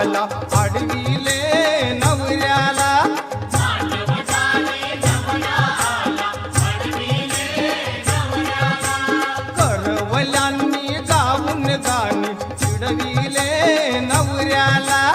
झाला आडविले नवऱ्याला. करवल्यांनी जाऊन गाणी चिडविले नवऱ्याला.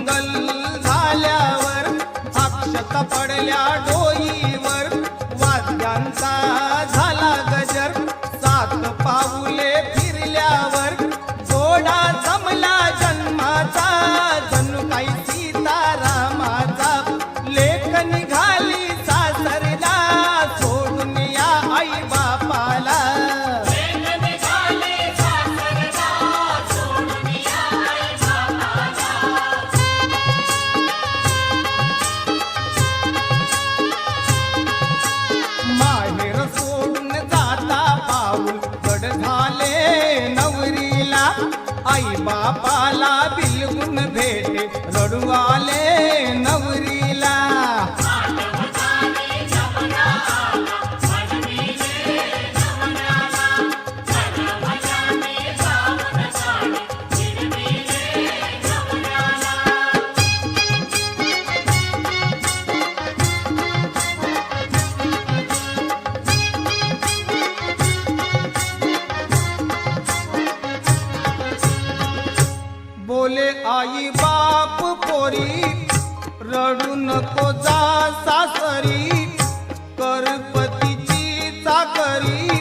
मंगल झाल्यावर अक्षत पडल्या डोईवर वाद्यांचा झाला. आई बापाला बिलगुन भेटे रडू आले नवरी. बोले आई बाप पोरी रडू नको जा सासरी करपतीची चाकरी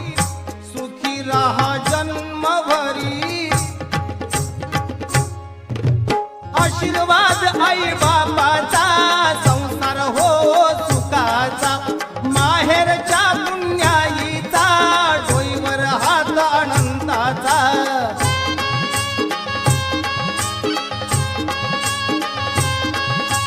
सुखी राहा जन्मभरी. आशीर्वाद आई बाप